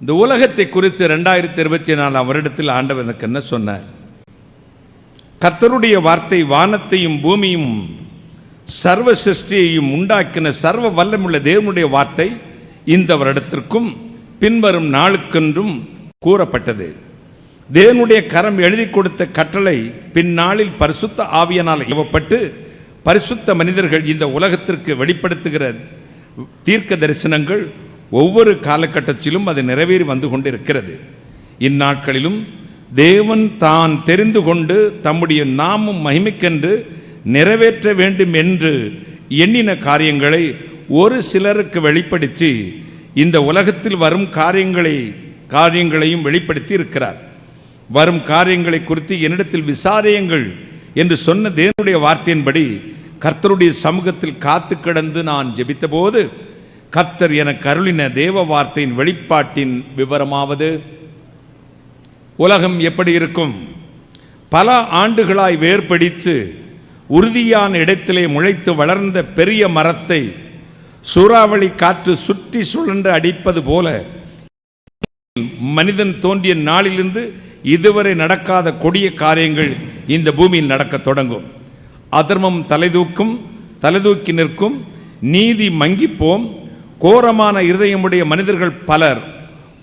இந்த உலகத்தை குறித்து ரெண்டாயிரத்தி இருபத்தி நாலாம் வருடத்தில் ஆண்டவர் எனக்கு என்ன சொன்னார்? கர்த்தருடைய வார்த்தை வானத்தையும் பூமியும் சர்வ சிருஷ்டியையும் உண்டாக்கின சர்வ வல்லமுள்ள தேவனுடைய வார்த்தை இந்த வருடத்திற்கும் பின்வரும் நாளுக்கென்றும் கூறப்பட்டது. தேவனுடைய கரம் எழுதி கொடுத்த கட்டளை பின்னாளில் பரிசுத்த ஆவியனால் ஏவப்பட்டு பரிசுத்த மனிதர்கள் இந்த உலகத்திற்கு வெளிப்படுத்துகிற தீர்க்க தரிசனங்கள் ஒவ்வொரு காலகட்டத்திலும் அது நிறைவேறி வந்து கொண்டிருக்கிறது. இந்நாட்களிலும் தேவன் தான் தெரிந்து கொண்டு தம்முடைய நாமம் மகிமைக்கென்று நிறைவேற்ற வேண்டும் என்று எண்ணின காரியங்களை ஒரு சிலருக்கு வெளிப்படுத்தி இந்த உலகத்தில் வரும் காரியங்களை காரியங்களையும் வெளிப்படுத்தி இருக்கிறார். வரும் காரியங்களை குறித்து என்னிடத்தில் விசாரியுங்கள் என்று சொன்ன தேவனுடைய வார்த்தையின்படி கர்த்தருடைய சமூகத்தில் காத்து கிடந்து நான் ஜெபித்தபோது கர்த்தர் எனக்கு அருளின தேவ வார்த்தையின் வெளிப்பாட்டின் விவரமாவது உலகம் எப்படி இருக்கும்? பல ஆண்டுகளாய் வேர்பிடித்து உறுதியான இடத்திலே முளைத்து வளர்ந்த பெரிய மரத்தை சூறாவளி காற்று சுற்றி சுழன்று அடிப்பது போல மனிதன் தோன்றிய நாளிலிருந்து இதுவரை நடக்காத கொடிய காரியங்கள் இந்த பூமியில் நடக்கத் தொடங்கும். அதர்மம் தலைதூக்கும் தலைதூக்கி நிற்கும் நீதி மங்கிப்போம் கோரமான இருதயமுடைய மனிதர்கள் பலர்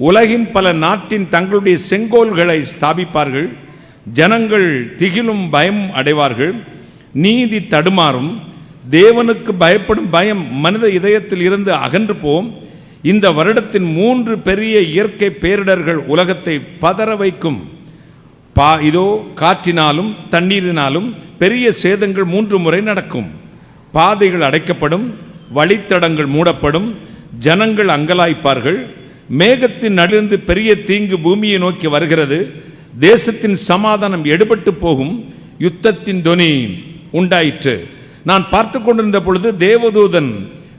உலகின் பல நாட்டின் தங்களுடைய செங்கோல்களை ஸ்தாபிப்பார்கள் ஜனங்கள் திகிலும் பயம் அடைவார்கள் நீதி தடுமாறும் தேவனுக்கு பயப்படும் பயம் மனித இதயத்தில் இருந்து அகன்று போம். இந்த வருடத்தின் மூன்று பெரிய இயற்கை பேரிடர்கள் உலகத்தை பதற வைக்கும். பா இதோ காற்றினாலும் தண்ணீரினாலும் பெரிய சேதங்கள் மூன்று முறை நடக்கும். பாதைகள் அடைக்கப்படும் வழித்தடங்கள் மூடப்படும் ஜனங்கள் அங்கலாய்ப்பார்கள். மேகத்தின் நடுந்து பெரிய தீங்கு பூமியை நோக்கி வருகிறது. தேசத்தின் சமாதானம் எடுபட்டு போகும். யுத்தத்தின் தொனி உண்டாயிற்று. நான் பார்த்து கொண்டிருந்த பொழுது தேவதூதன்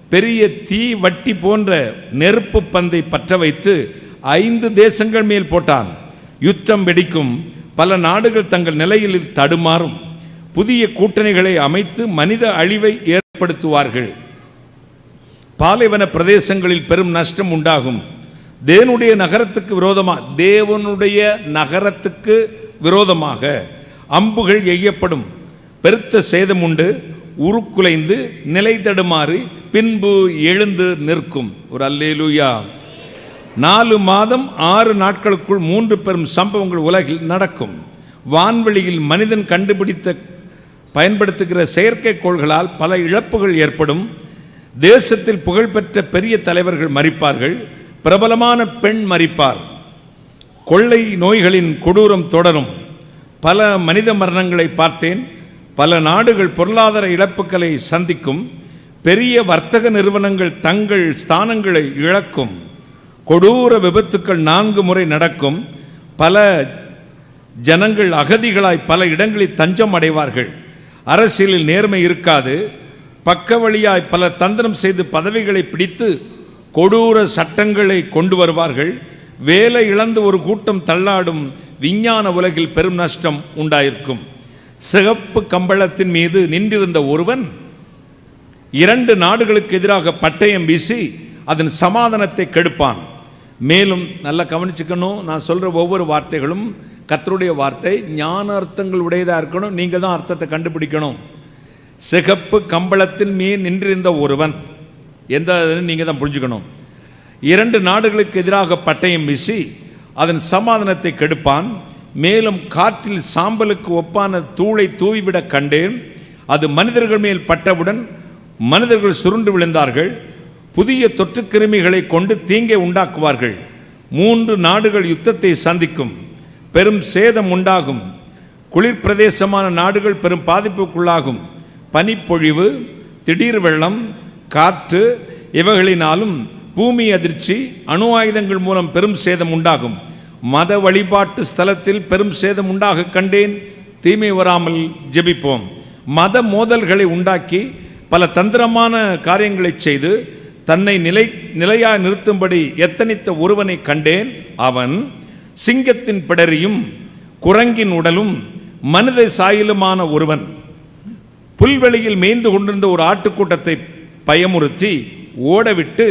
பெரிய தீ வட்டி போன்ற நெருப்பு பந்தை பற்ற வைத்து ஐந்து தேசங்கள் மேல் போட்டான். யுத்தம் வெடிக்கும். பல நாடுகள் தங்கள் நிலையில் தடுமாறும். புதிய கூட்டணிகளை அமைத்து மனித அழிவை ஏற்படுத்துவார்கள். பாலைவன பிரதேசங்களில் பெரும் நஷ்டம் உண்டாகும். தேவனுடைய நகரத்துக்கு விரோதமாக தேவனுடைய நகரத்துக்கு விரோதமாக அம்புகள் எய்யப்படும். பெருத்த சேதம் உண்டு. உருக்குலைந்து நிலை தடுமாறி பின்பு எழுந்து நிற்கும். ஒரு அல்லேலூயா. நாலு மாதம் ஆறு நாட்களுக்குள் மூன்று பெரும் சம்பவங்கள் உலகில் நடக்கும். வான்வெளியில் மனிதன் கண்டுபிடித்த பயன்படுத்துகிற செயற்கைக்கோள்களால் பல இழப்புகள் ஏற்படும். தேசத்தில் புகழ்பெற்ற பெரிய தலைவர்கள் மறிப்பார்கள். பிரபலமான பெண் மறிப்பார். கொள்ளை நோய்களின் கொடூரம் தொடரும். பல மனித மரணங்களை பார்த்தேன். பல நாடுகள் பொருளாதார இழப்புகளை சந்திக்கும். பெரிய வர்த்தக நிறுவனங்கள் தங்கள் ஸ்தானங்களை இழக்கும். கொடூர விபத்துக்கள் நான்கு முறை நடக்கும். பல ஜனங்கள் அகதிகளாய் பல இடங்களில் தஞ்சம் அடைவார்கள். அரசியலில் நேர்மை இருக்காது. பக்க வழியாய் பல தந்திரம் செய்து பதவிகளை பிடித்து கொடூர சட்டங்களை கொண்டு வருவார்கள். வேலை இழந்து ஒரு கூட்டம் தள்ளாடும் விஞ்ஞான உலகில் பெரும் நஷ்டம் உண்டாயிருக்கும். சிகப்பு கம்பளத்தின் மீது நின்றிருந்த ஒருவன் இரண்டு நாடுகளுக்கு எதிராக பட்டயம் வீசி அதன் சமாதானத்தை கெடுப்பான். மேலும் நல்லா கவனிச்சுக்கணும் நான் சொல்கிற ஒவ்வொரு வார்த்தைகளும் கத்தருடைய வார்த்தை ஞான அர்த்தங்கள் உடையதாக இருக்கணும் நீங்கள் தான் அர்த்தத்தை கண்டுபிடிக்கணும். சிகப்பு கம்பளத்தின் மீன் நின்றிருந்த ஒருவன். எந்த நீங்கள் தான் புரிஞ்சுக்கணும். இரண்டு நாடுகளுக்கு எதிராக பட்டயம் வீசி அதன் சமாதானத்தை கெடுப்பான். மேலும் காற்றில் சாம்பலுக்கு ஒப்பான தூளை தூவிவிட கண்டேன். அது மனிதர்கள் மேல் பட்டவுடன் மனிதர்கள் சுருண்டு விழுந்தார்கள். புதிய தொற்றுக் கிருமிகளை கொண்டு தீங்கை உண்டாக்குவார்கள். மூன்று நாடுகள் யுத்தத்தை சந்திக்கும். பெரும் சேதம் உண்டாகும். குளிர் பிரதேசமான நாடுகள் பெரும் பாதிப்புக்குள்ளாகும். பனிப்பொழிவு திடீர் வெள்ளம் காற்று இவைகளினாலும் பூமி அதிர்ச்சி அணு ஆயுதங்கள் மூலம் பெரும் சேதம் உண்டாகும். மத வழிபாட்டு ஸ்தலத்தில் பெரும் சேதம் உண்டாக கண்டேன். தீமை வராமல் ஜெபிப்போம். மத மோதல்களை உண்டாக்கி பல தந்திரமான காரியங்களை செய்து தன்னை நிலை நிலையாக நிறுத்தும்படி எத்தனித்த ஒருவனை கண்டேன். அவன் சிங்கத்தின் பிடரியும் குரங்கின் உடலும் மனித சாயிலுமான ஒருவன். புல்வெளியில் மேய்ந்து கொண்டிருந்த ஒரு ஆட்டுக்கூட்டத்தை பயமுறுத்தி ஓடவிட்டு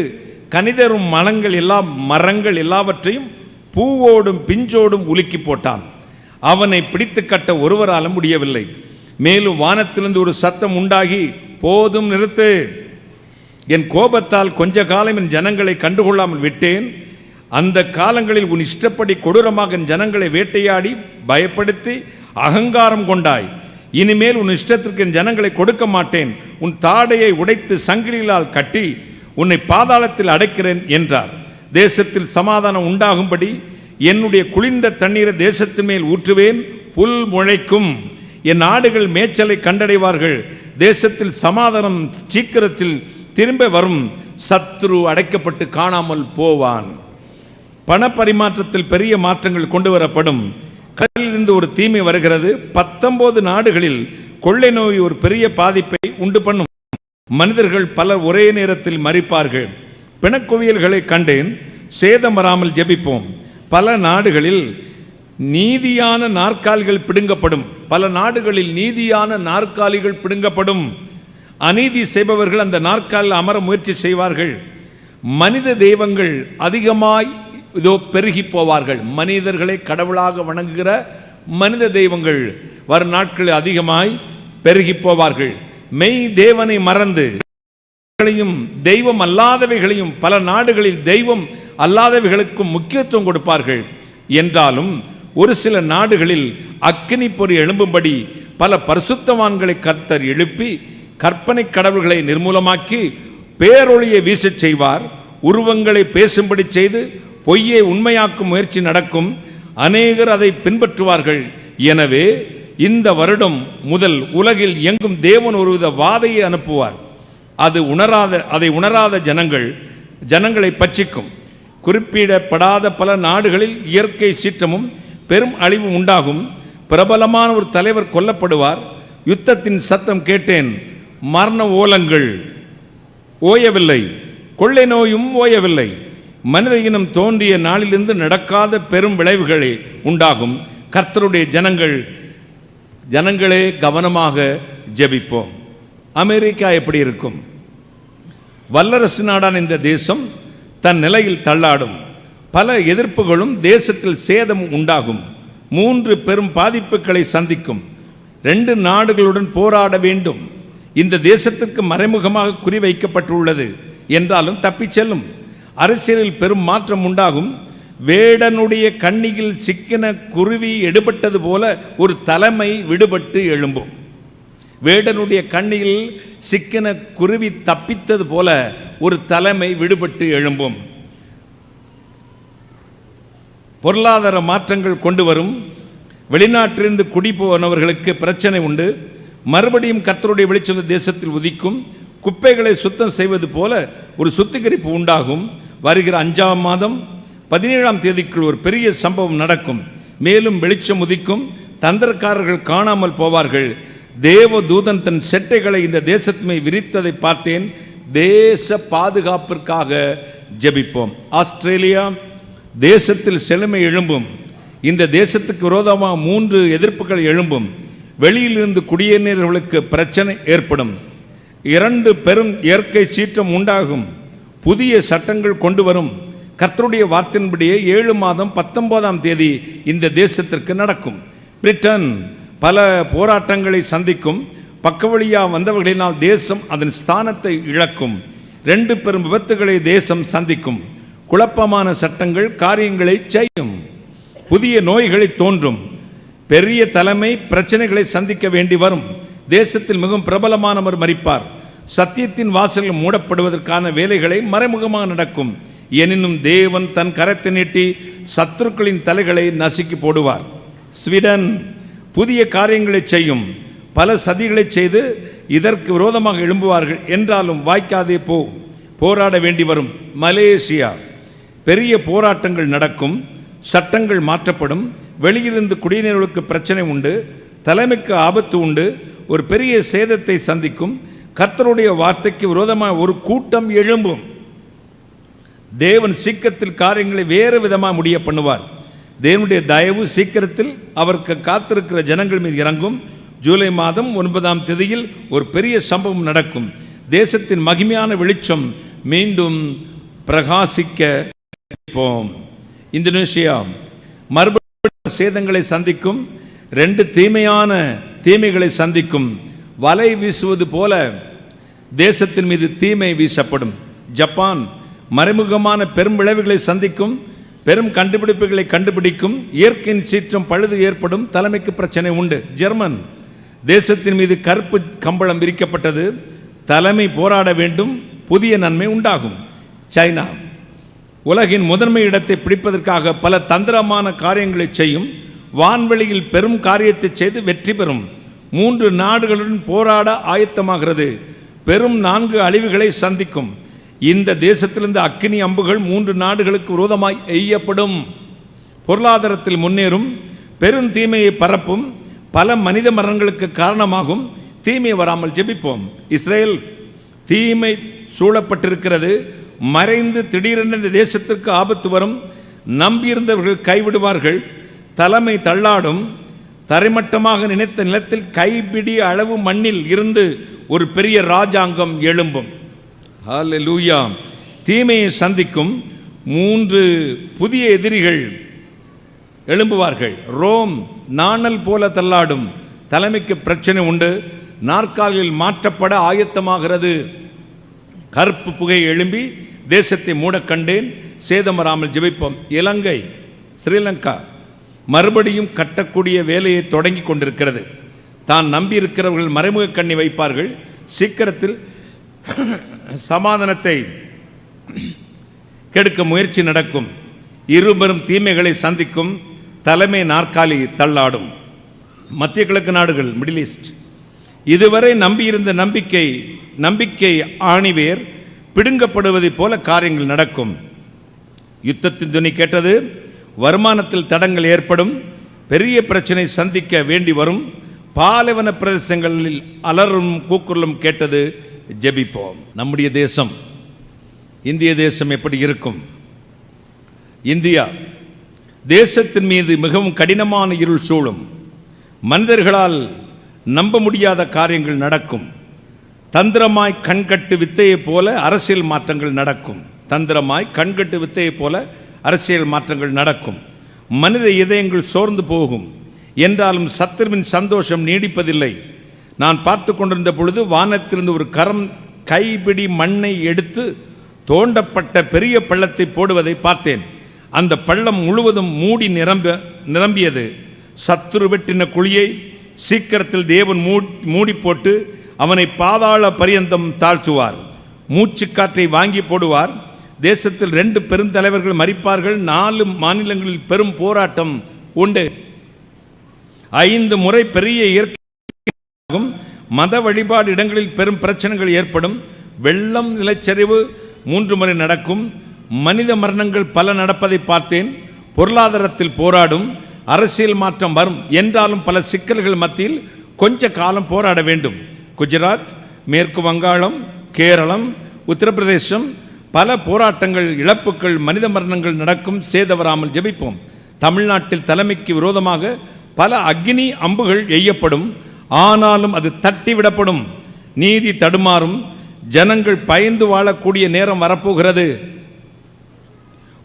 கனிதரும் மலங்கள் எல்லா மரங்கள் எல்லாவற்றையும் பூவோடும் பிஞ்சோடும் உலுக்கி போட்டான். அவனை பிடித்து கட்ட ஒருவராலும் முடியவில்லை. மேலும் வானத்திலிருந்து ஒரு சத்தம் உண்டாகி போதும் நிறுத்து. என் கோபத்தால் கொஞ்ச காலம் என் ஜனங்களை கண்டுகொள்ளாமல் விட்டேன். அந்த காலங்களில் உன் இஷ்டப்படி கொடூரமாக என் ஜனங்களை வேட்டையாடி பயப்படுத்தி அகங்காரம் கொண்டாய். இனிமேல் உன் இஷ்டத்திற்கு என் ஜனங்களை கொடுக்க மாட்டேன். உன் தாடையை உடைத்து சங்கிலால் கட்டி உன்னை பாதாளத்தில் அடைக்கிறேன் என்றார். தேசத்தில் சமாதானம் உண்டாகும்படி என்னுடைய குளிர்ந்த தண்ணீரை தேசத்தின் மேல் ஊற்றுவேன். புல் முளைக்கும். என் ஆடுகள் மேய்ச்சலை கண்டடைவார்கள். தேசத்தில் சமாதானம் சீக்கிரத்தில் திரும்ப வரும். சத்ரு அடைக்கப்பட்டு காணாமல் போவான். பணப்பரிமாற்றத்தில் பெரிய மாற்றங்கள் கொண்டு வரப்படும். இருந்து ஒரு தீமை வருகிறது. பத்தொன்பது நாடுகளில் கொள்ளை நோய் ஒரு பெரிய பாதிப்பை உண்டு பண்ணும். மனிதர்கள் பலர் ஒரே நேரத்தில் மறிப்பார்கள். பிணக்குவியல்களை கண்டேன். சேதம் வராமல் ஜெபிப்போம். பல நாடுகளில் நீதியான நாற்காலிகள் பிடுங்கப்படும். பல நாடுகளில் நீதியான நாற்காலிகள் பிடுங்கப்படும். அநீதி செய்பவர்கள் அந்த நாற்காலில் அமர முயற்சி செய்வார்கள். மனித தெய்வங்கள் அதிகமாய் இதோ பெருகி போவார்கள். மனிதர்களை கடவுளாக வணங்குகிற மனித தெய்வங்கள் வரும் நாட்களில் அதிகமாய் பெருகி போவார்கள். மெய் தேவனை மறந்து தெய்வம் அல்லாதவைகளையும் பல நாடுகளில் தெய்வம் அல்லாதவைகளுக்கும் முக்கியத்துவம் கொடுப்பார்கள். என்றாலும் ஒரு சில நாடுகளில் அக்கினி பொறி எழும்பும்படி பல பரிசுத்தவான்களை கர்த்தர் எழுப்பி கற்பனை கடவுள்களை நிர்மூலமாக்கி பேரொழியை வீசச் செய்வார். உருவங்களை பேசும்படி செய்து பொய்யை உண்மையாக்கும் முயற்சி நடக்கும். அநேகர் அதை பின்பற்றுவார்கள். எனவே இந்த வருடம் முதல் உலகில் எங்கும் தேவன் ஒருவித வாதையை அனுப்புவார். அது உணராத அதை உணராத ஜனங்கள் ஜனங்களை பட்சிக்கும். குறிப்பிடப்படாத பல நாடுகளில் இயற்கை சீற்றமும் பெரும் அழிவும் உண்டாகும். பிரபலமான ஒரு தலைவர் கொல்லப்படுவார். யுத்தத்தின் சத்தம் கேட்டேன் மரண ஓலங்கள் ஓயவில்லை. கொள்ளை நோயும் ஓயவில்லை. மனித இனம் தோன்றிய நாளிலிருந்து நடக்காத பெரும் விளைவுகளே உண்டாகும். கர்த்தருடைய ஜனங்கள் ஜனங்களே கவனமாக ஜெபிப்போம். அமெரிக்கா எப்படி இருக்கும்? வல்லரசு நாடான இந்த தேசம் தன் நிலையில் தள்ளாடும். பல எதிர்ப்புகளும் தேசத்தில் சேதம் உண்டாகும். மூன்று பெரும் பாதிப்புகளை சந்திக்கும். ரெண்டு நாடுகளுடன் போராட வேண்டும். இந்த தேசத்திற்கு மறைமுகமாக குறிவைக்கப்பட்டுள்ளது. என்றாலும் தப்பிச் செல்லும். அரசியலில் பெரும் மாற்றம் உண்டாகும். வேடனுடைய கண்ணியில் சிக்கின குருவி எடுபட்டது போல ஒரு தலைமை விடுபட்டு எழும்பும். வேடனுடைய கண்ணியில் சிக்கின குருவி தப்பித்தது போல ஒரு தலைமை விடுபட்டு எழும்பும். பொருளாதார மாற்றங்கள் கொண்டு வரும். வெளிநாட்டிலிருந்து குடி போனவர்களுக்கு பிரச்சனை உண்டு. மறுபடியும் கத்தருடைய வெளிச்சம் தேசத்தில் உதிக்கும். குப்பைகளை சுத்தம் செய்வது போல ஒரு சுத்திகரிப்பு உண்டாகும். வருகிற அஞ்சாம் மாதம் பதினேழாம் தேதிக்குள் ஒரு பெரிய சம்பவம் நடக்கும். மேலும் வெளிச்சம் உதிக்கும். தந்திரக்காரர்கள் காணாமல் போவார்கள். தேவ தூதன் தன் செட்டைகளை இந்த தேசத்துமை விரித்ததை பார்த்தேன். தேச பாதுகாப்பிற்காக ஜெபிப்போம். ஆஸ்திரேலியா தேசத்தில் செழுமை எழும்பும். இந்த தேசத்துக்கு விரோதமாக மூன்று எதிர்ப்புகள் எழும்பும். வெளியிலிருந்து குடியேறியவர்களுக்கு பிரச்சனை ஏற்படும். இரண்டு பெரும் இயற்கை சீற்றம் உண்டாகும். புதிய சட்டங்கள் கொண்டு வரும். கர்த்தருடைய வார்த்தையின்படியே ஏழு மாதம் பத்தொன்பதாம் தேதி இந்த தேசத்திற்கு நடக்கும். பிரிட்டன் பல போராட்டங்களை சந்திக்கும். பக்கவழியா வந்தவர்களினால் தேசம் அதன் ஸ்தானத்தை இழக்கும். ரெண்டு பெரும் விபத்துகளை தேசம் சந்திக்கும். குழப்பமான சட்டங்கள் காரியங்களை செய்யும். புதிய நோய்களை தோன்றும். பெரிய தலைமை பிரச்சனைகளை சந்திக்க வேண்டி வரும். தேசத்தில் மிகவும் பிரபலமானவர் மறிப்பார் சத்தியத்தின் வாசல்கள் மூடப்படுவதற்கான வேலைகளை மறைமுகமாக நடக்கும். எனினும் தேவன் தன் கரத்தை நீட்டி சத்துருக்களின் தலைகளை நசுக்கி போடுவார். ஸ்வீடன் புதிய காரியங்களை செய்யும். பல சதிகளை செய்து இதற்கு விரோதமாக எழும்புவார்கள். என்றாலும் வாய்க்காதே போ போராட வேண்டி வரும். மலேசியா பெரிய போராட்டங்கள் நடக்கும். சட்டங்கள் மாற்றப்படும். வெளியிலிருந்து குடியினர்களுக்கு பிரச்சனை உண்டு. தலைமைக்கு ஆபத்து உண்டு. ஒரு பெரிய சேதத்தை சந்திக்கும். கர்த்தருடைய வார்த்தைக்கு விரோதமாக ஒரு கூட்டம் எழும்பும். தேவன் சீக்கிரத்தில் காரியங்களை வேறு விதமாக முடிய பண்ணுவார். தேவனுடைய தயவு சீக்கிரத்தில் அவருக்கு காத்திருக்கிற ஜனங்கள் மீது இறங்கும். ஜூலை மாதம் ஒன்பதாம் தேதியில் ஒரு பெரிய சம்பவம் நடக்கும். தேசத்தின் மகிமையான வெளிச்சம் மீண்டும் பிரகாசிக்க இந்தோனேஷியா மறுபடியும் சேதங்களை சந்திக்கும். ரெண்டு தீமையான தீமைகளை சந்திக்கும். வலை வீசுவது போல தேசத்தின் மீது தீமை வீசப்படும். ஜப்பான் மறைமுகமான பெரும் விளைவுகளை சந்திக்கும் பெரும் கண்டுபிடிப்புகளை கண்டுபிடிக்கும் இயற்கையின் சீற்றம் பழுது ஏற்படும் தலைமைக்கு பிரச்சனை உண்டு. ஜெர்மன் தேசத்தின் மீது கருப்பு கம்பளம் விரிக்கப்பட்டது தலைமை போராட வேண்டும் புதிய நன்மை உண்டாகும். சைனா உலகின் முதன்மை இடத்தை பிடிப்பதற்காக பல தந்திரமான காரியங்களை செய்யும் வான்வெளியில் பெரும் காரியத்தை செய்து வெற்றி பெறும். மூன்று நாடுகளுடன் போராட ஆயத்தமாகிறது. பெரும் நான்கு அழிவுகளை சந்திக்கும். இந்த தேசத்திலிருந்து அக்கினி அம்புகள் மூன்று நாடுகளுக்கு விரோதமாய் எய்யப்படும். பொருளாதாரத்தில் முன்னேறும் பெரும் தீமையை பரப்பும் பல மனித மரணங்களுக்கு காரணமாகும் தீமை வராமல் ஜெபிப்போம். இஸ்ரேல் தீமை சூழப்பட்டிருக்கிறது. மறைந்து திடீரென இந்த தேசத்திற்கு ஆபத்து வரும். நம்பியிருந்தவர்கள் கைவிடுவார்கள். தலைமை தள்ளாடும். தரைமட்டமாக நினைத்த நிலத்தில் கைபிடி அளவு மண்ணில் இருந்து ஒரு பெரிய ராஜாங்கம் எழும்பும். லூயா தீமையை சந்திக்கும் மூன்று புதிய எதிரிகள் எழும்புவார்கள். ரோம் நாணல் போல தள்ளாடும். தலைமைக்கு பிரச்சனை உண்டு. நாற்காலில் மாற்றப்பட ஆயத்தமாகிறது. கருப்பு புகை எழும்பி தேசத்தை மூட கண்டேன் சேதமராமல் ஜெபிப்போம். இலங்கை ஸ்ரீலங்கா. மறுபடியும் கட்டக்கூடிய வேலையை தொடங்கி கொண்டிருக்கிறது. தான் நம்பியிருக்கிறவர்கள் மறைமுக கண்ணி வைப்பார்கள். சீக்கிரத்தில் சமாதானத்தை கெடுக்க முயற்சி நடக்கும். இருபெரும் தீமைகளை சந்திக்கும் தலைமை நாற்காலி தள்ளாடும். மத்திய கிழக்கு நாடுகள் மிடில் ஈஸ்ட். இதுவரை நம்பியிருந்த நம்பிக்கை நம்பிக்கை ஆணிவேர் பிடுங்கப்படுவதைப் போல காரியங்கள் நடக்கும். யுத்தத்தின் துணி கேட்டது வருமானத்தில் தடங்கள் ஏற்படும் பெரிய பிரச்சனை சந்திக்க வேண்டி வரும். பாலைவன பிரதேசங்களில் அலறும் கூக்குரலும் கேட்டது ஜெபிப்போம். நம்முடைய தேசம் இந்திய தேசம் எப்படி இருக்கும்? இந்தியா தேசத்தின் மீது மிகவும் கடினமான இருள் சூழும். மனிதர்களால் நம்ப முடியாத காரியங்கள் நடக்கும். தந்திரமாய் கண்கட்டு வித்தையைப் போல அரசியல் மாற்றங்கள் நடக்கும். தந்திரமாய் கண்கட்டு வித்தையைப் போல அரசியல் மாற்றங்கள் நடக்கும். மனித இதயங்கள் சோர்ந்து போகும். என்றாலும் சத்துருவின் சந்தோஷம் நீடிப்பதில்லை. நான் பார்த்து கொண்டிருந்த பொழுது வானத்திலிருந்து ஒரு கரம் கைப்பிடி மண்ணை எடுத்து தோண்டப்பட்ட பெரிய பள்ளத்தை போடுவதை பார்த்தேன். அந்த பள்ளம் முழுவதும் மூடி நிரம்ப நிரம்பியது. சத்துரு வெட்டின குழியை சீக்கிரத்தில் தேவன் மூ- மூடி போட்டு அவனை பாதாள பரியந்தம் தாழ்த்துவார். மூச்சு காற்றை வாங்கி போடுவார். தேசத்தில் ரெண்டு பெருந்தலைவர்கள் மறிப்பார்கள் நாலு மாநிலங்களில் பெரும் போராட்டம் உண்டு ஐந்து முறை பெரிய இயற்கை ஆகும். மத வழிபாடு இடங்களில் பெரும் பிரச்சனைகள் ஏற்படும் வெள்ளம் நிலச்சரிவு மூன்று முறை நடக்கும் மனித மரணங்கள் பல நடப்பதை பார்த்தேன் பொருளாதாரத்தில் போராடும் அரசியல் மாற்றம் வரும் என்றாலும் பல சிக்கல்கள் மத்தியில் கொஞ்ச காலம் போராட வேண்டும் குஜராத் மேற்கு வங்காளம் கேரளம் உத்தரப்பிரதேசம் பல போராட்டங்கள் இழப்புகள் மனித மரணங்கள் நடக்கும் சேதவராமல் ஜெபிப்போம். தமிழ்நாட்டில் தலைமைக்கு விரோதமாக பல அக்னி அம்புகள் எய்யப்படும். ஆனாலும் அது தட்டிவிடப்படும். நீதி தடுமாறும். ஜனங்கள் பயந்து வாழக்கூடிய நேரம் வரப்போகிறது.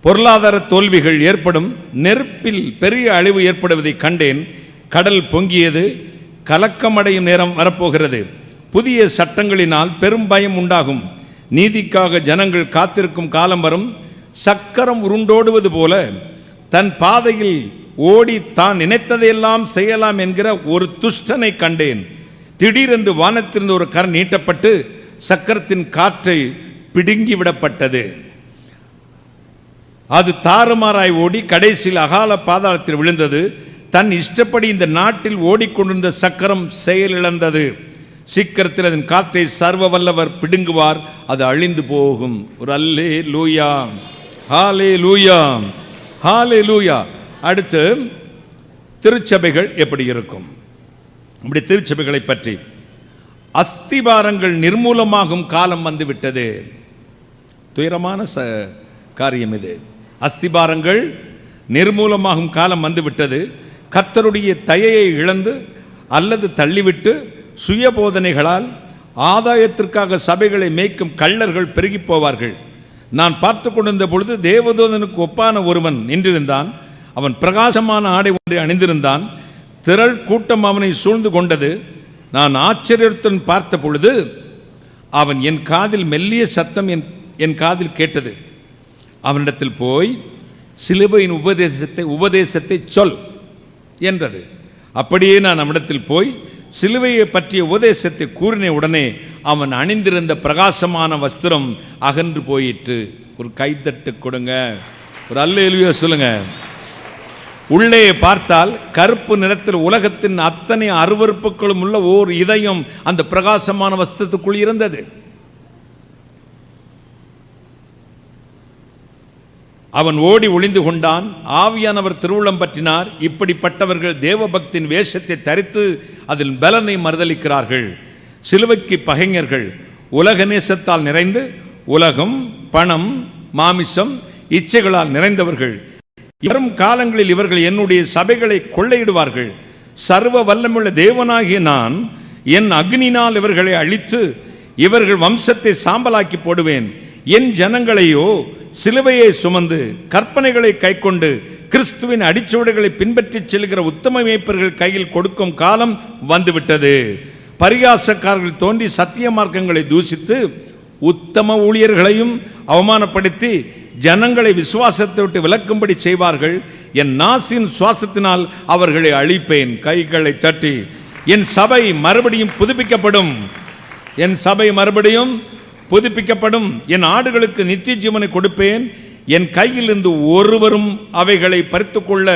பொருளாதார தோல்விகள் ஏற்படும். நெருப்பில் பெரிய அழிவு ஏற்படுவதை கண்டேன். கடல் பொங்கியது. கலக்கமடையும் நேரம் வரப்போகிறது. புதிய சட்டங்களினால் பெரும் பயம் உண்டாகும். நீதிக்காக ஜனங்கள் காத்திருக்கும் காலம் வரும். சக்கரம் உருண்டோடுவது போல தன் பாதையில் ஓடி தான் நினைத்ததையெல்லாம் செய்யலாம் என்கிற ஒரு துஷ்டனை கண்டேன். திடீரென்று வானத்திலிருந்து ஒரு கரண் நீட்டப்பட்டு சக்கரத்தின் காற்றை பிடுங்கி விடப்பட்டது. அது தாறுமாறாய் ஓடி கடைசியில் அகால பாதாளத்தில் விழுந்தது. தன் இஷ்டப்படி இந்த நாட்டில் ஓடிக்கொண்டிருந்த சக்கரம் செயலிழந்தது. சீக்கிரத்தில் அதன் காற்றை சர்வ வல்லவர் பிடுங்குவார் அது அழிந்து போகும். ஒரு அல்லே லூயா ஹாலே லூயா ஹாலே லூயா அடுத்து திருச்சபைகள் எப்படி இருக்கும்? இப்படி திருச்சபைகளை பற்றி. அஸ்திபாரங்கள் நிர்மூலமாகும் காலம் வந்துவிட்டது. துயரமான ச காரியம் இது. அஸ்திபாரங்கள் நிர்மூலமாகும் காலம் வந்துவிட்டது. கர்த்தருடைய தயையை இழந்து அல்லது தள்ளிவிட்டு சுய போதனைகளால் ஆதாயத்திற்காக சபைகளை மேய்க்கும் கள்ளர்கள் பெருகிப் போவார்கள். நான் பார்த்து கொண்டிருந்த பொழுது தேவதூதனுக்கு ஒப்பான ஒருவன் நின்றிருந்தான். அவன் பிரகாசமான ஆடை ஒன்றை அணிந்திருந்தான். திரள் கூட்டம் அவனை சூழ்ந்து கொண்டது. நான் ஆச்சரியத்துடன் பார்த்த பொழுது அவன் என் காதில் மெல்லிய சத்தம் என் என் காதில் கேட்டது. அவனிடத்தில் போய் சிலுவையின் உபதேசத்தை உபதேசத்தை சொல் என்றது. அப்படியே நான் அவனிடத்தில் போய் சிலுவையை பற்றிய உபதேசத்தை கூறின உடனே அவன் அணிந்திருந்த பிரகாசமான வஸ்திரம் அகன்று போயிற்று. ஒரு கைத்தட்டு கொடுங்க. ஒரு அல்ல சொல்லுங்க. உள்ளே பார்த்தால் கருப்பு நிறத்தில் உலகத்தின் அத்தனை அருவருப்புகளும் உள்ள ஓர் இதயம் அந்த பிரகாசமான வஸ்திரத்துக்குள் இருந்தது. அவன் ஓடி ஒளிந்து கொண்டான். ஆவியானவர் திருவுளம் பற்றினார். இப்படிப்பட்டவர்கள் தேவபக்தின் வேஷத்தை தரித்து அதில் பலனை மறுதளிக்கிறார்கள். சிலுவைக்கு பகைஞர்கள் உலக நேசத்தால் நிறைந்து உலகம் பணம் மாமிசம் இச்சைகளால் நிறைந்தவர்கள். வரும் காலங்களில் இவர்கள் என்னுடைய சபைகளை கொள்ளையிடுவார்கள். சர்வ வல்லமுள்ள தேவனாகிய நான் என் அக்னினால் இவர்களை அழித்து இவர்கள் வம்சத்தை சாம்பலாக்கி போடுவேன். என் ஜனங்களையோ சிலுவையை சுமந்து கற்பனைகளை கைக்கொண்டு கிறிஸ்துவின் அடிச்சுவடுகளை பின்பற்றிச் செல்கிற உத்தம மேய்ப்பர்கள் கையில் கொடுக்கும் காலம் வந்துவிட்டது. பரிகாசக்காரர்கள் தோன்றி சத்திய மார்க்கங்களை தூசித்து உத்தம ஊழியர்களையும் அவமானப்படுத்தி ஜனங்களை விசுவாசத்தை விட்டு விலக்கும்படி செய்வார்கள். என் நாசின் சுவாசத்தினால் அவர்களை அழிப்பேன். கைகளை தட்டி என் சபை மறுபடியும் புதுப்பிக்கப்படும். என் சபை மறுபடியும் புதுப்பிக்கப்படும். என் ஆடுகளுக்கு நித்திய ஜீவனை கொடுப்பேன். என் கையிலிருந்து ஒருவரும் அவைகளை பறித்து கொள்ள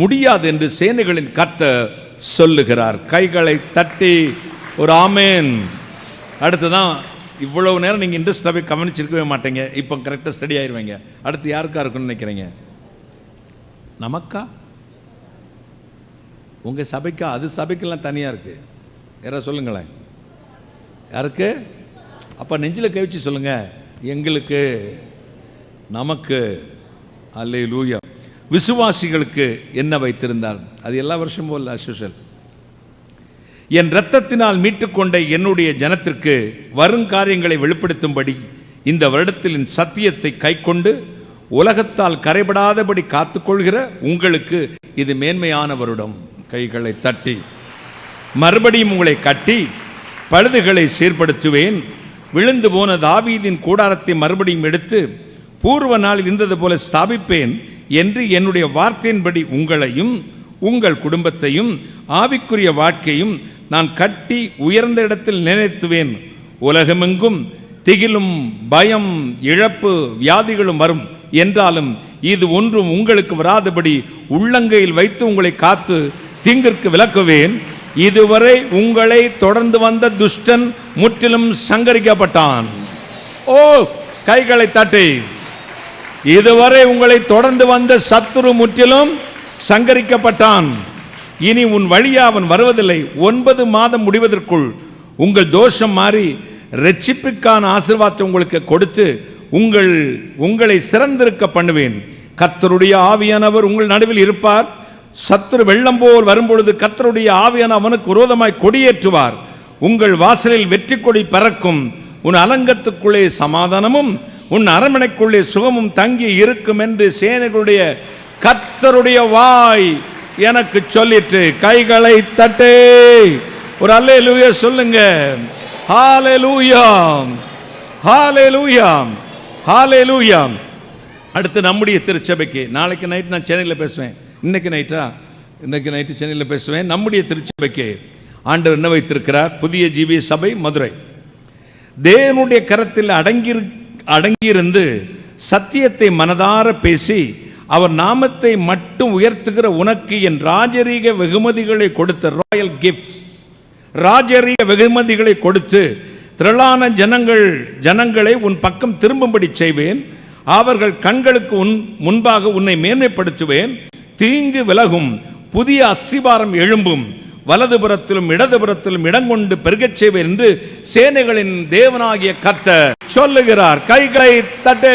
முடியாது என்று சேனைகளின் கத்த சொல்லுகிறார். கைகளை தட்டி ஒரு ஆமேன். அடுத்துதான் இவ்வளவு நேரம் நீங்கள் இன்ட்ரெஸ்டாகவே கவனிச்சிருக்கவே மாட்டீங்க. இப்போ கரெக்டாக ஸ்டடி ஆயிடுவீங்க அடுத்து யாருக்கா இருக்குன்னு நினைக்கிறீங்க? நமக்கா? உங்கள் சபைக்கா? அது சபைக்கெல்லாம் தனியாக இருக்குது யாராவது சொல்லுங்களேன். யாருக்கு? அப்போ நெஞ்சில் கவிச்சு சொல்லுங்க. எங்களுக்கு நமக்கு அல்லே லூயா விசுவாசிகளுக்கு என்ன வைத்திருந்தார்? அது எல்லா வருஷமும் இல்லை அசுஷல் என் இரத்தத்தினால் மீட்டுக்கொண்ட என்னுடைய ஜனத்திற்கு வருங்காரியங்களை வெளிப்படுத்தும்படி இந்த வருடத்தில் என் சத்தியத்தை கைக்கொண்டு உலகத்தால் கரைபடாதபடி காத்துக்கொள்கிற உங்களுக்கு இது மேன்மையான வருடம். கைகளை தட்டி. மறுபடியும் உங்களை கட்டி பழுதுகளை சீர்படுத்துவேன். விழுந்து போன தாவீதின் கூடாரத்தை மறுபடியும் எடுத்து பூர்வ நாளில் இருந்தது போல ஸ்தாபிப்பேன் என்று என்னுடைய வார்த்தையின்படி உங்களையும் உங்கள் குடும்பத்தையும் ஆவிக்குரிய வாழ்க்கையும் நான் கட்டி உயர்ந்த இடத்தில் நினைத்துவேன் உலகமெங்கும் திகிலும் பயம் இழப்பு வியாதிகளும் வரும். என்றாலும் இது ஒன்றும் உங்களுக்கு வராதபடி உள்ளங்கையில் வைத்து உங்களை காத்து தீங்கிற்கு விளக்குவேன். இதுவரை உங்களை தொடர்ந்து வந்த துஷ்டன் முற்றிலும் சங்கரிக்கப்பட்டான். ஓ கைகளை தட்டி. இதுவரை உங்களை தொடர்ந்து வந்த சத்துரு முற்றிலும் சங்கரிக்கப்பட்டான். இனி உன் வழியா அவன் வருவதில்லை. ஒன்பது மாதம் முடிவதற்குள் உங்கள் தோஷம் மாறி ரட்சிப்புக்கான ஆசிர்வாதத்தை உங்களுக்கு கொடுத்து உங்கள் உங்களை சிறந்திருக்க பண்ணுவேன். கத்தருடைய ஆவியானவர் உங்கள் நடுவில் இருப்பார். சத்துரு வெள்ளம் போல் வரும்பொழுது கத்தருடைய ஆவியான அவனுக்கு விரோதமாய் கொடியேற்றுவார். உங்கள் வாசலில் வெற்றி கொடி பறக்கும் உன் அலங்கத்துக்குள்ளே சமாதானமும் உன் அரண்மனைக்குள்ளே சுகமும் தங்கி இருக்கும் என்று சேனைகளுடைய கத்தருடைய வாய் எனக்கு சொல்லிட்டு கைகளை தட்டே. ஒரு அல்லே லூயா சொல்லுங்க. ஹாலே லூயாம் ஹாலே லூயாம் ஹாலே லூயாம் அடுத்து நம்முடைய திருச்சபைக்கு. நாளைக்கு நைட் நான் சென்னையில் பேசுவேன். இன்னைக்கு நைட்டா இன்னைக்கு நைட்டு சென்னையில் பேசுவேன். நம்முடைய திருச்சபைக்கு. ஆண்டவர் என்ன வைத்திருக்கிறார்? புதிய ஜீவிய சபை மதுரை. தேவனுடைய கரத்தில் அடங்கி அடங்கியிருந்து சத்தியத்தை மனதார பேசி அவர் நாமத்தை மட்டும் உயர்த்துகிற உனக்கு என் ராஜரீக வெகுமதிகளை கொடுத்த ராயல் கிஃப்ட் ராஜரீக வெகுமதிகளை கொடுத்து திரளான ஜனங்கள் ஜனங்களை உன் பக்கம் திரும்பும்படி செய்வேன். அவர்கள் கண்களுக்கு உன் முன்பாக உன்னை மேன்மைப்படுத்துவேன். தீங்கு விலகும் புதிய அஸ்திவாரம் எழும்பும். வலதுபுறத்திலும் இடதுபுறத்திலும் இடங்கொண்டு பெருகச் செய்வேன் என்று சேனைகளின் தேவனாகிய கர்த்தர் சொல்லுகிறார். கைகளை தட்டு.